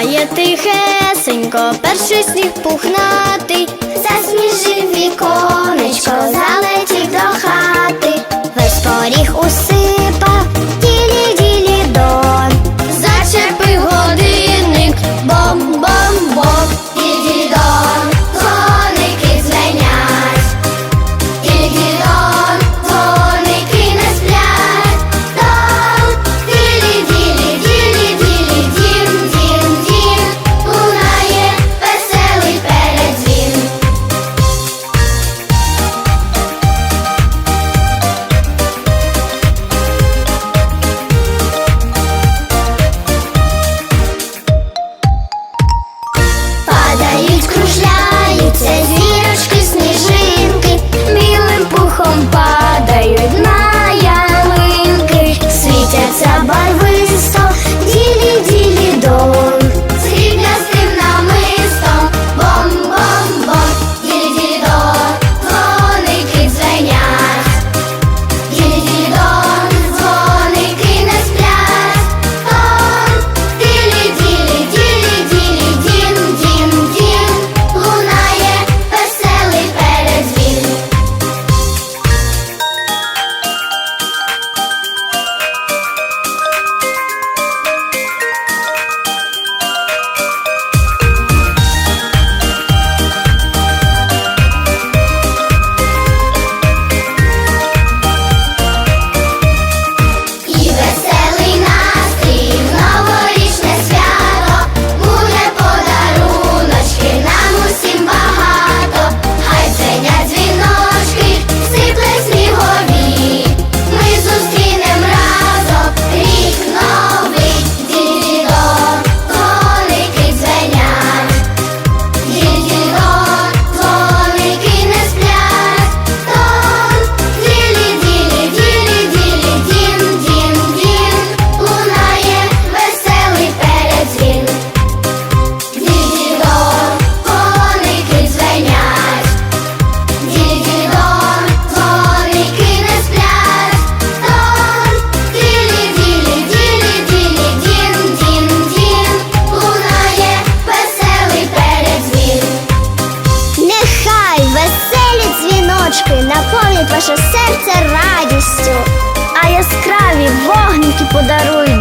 Падає тихесенько, перший сніг пухнатий, засніжив віконечко. наповнять ваше серце радістю, а яскраві вогники подарують.